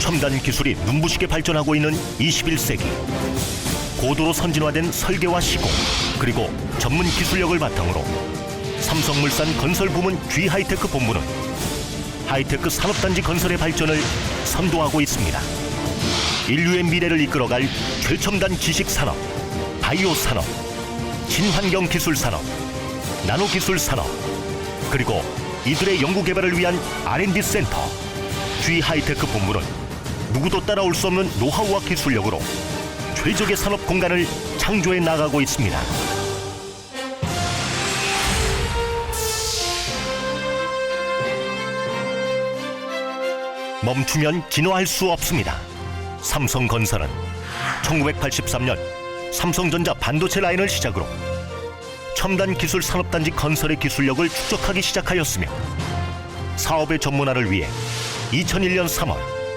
첨단 기술이 눈부시게 발전하고 있는 21세기. 고도로 선진화된 설계와 시공, 그리고 전문 기술력을 바탕으로 삼성물산 건설 부문 G 하이테크 본부는 하이테크 산업단지 건설의 발전을 선도하고 있습니다. 인류의 미래를 이끌어갈 최첨단 지식 산업, 바이오 산업, 친환경 기술 산업, 나노 기술 산업, 그리고 이들의 연구 개발을 위한 R&D 센터 G 하이테크 본부는 누구도 따라올 수 없는 노하우와 기술력으로 최적의 산업 공간을 창조해 나가고 있습니다. 멈추면 진화할 수 없습니다. 삼성건설은 1983년 삼성전자 반도체 라인을 시작으로 첨단 기술 산업단지 건설의 기술력을 축적하기 시작하였으며 사업의 전문화를 위해 2001년 3월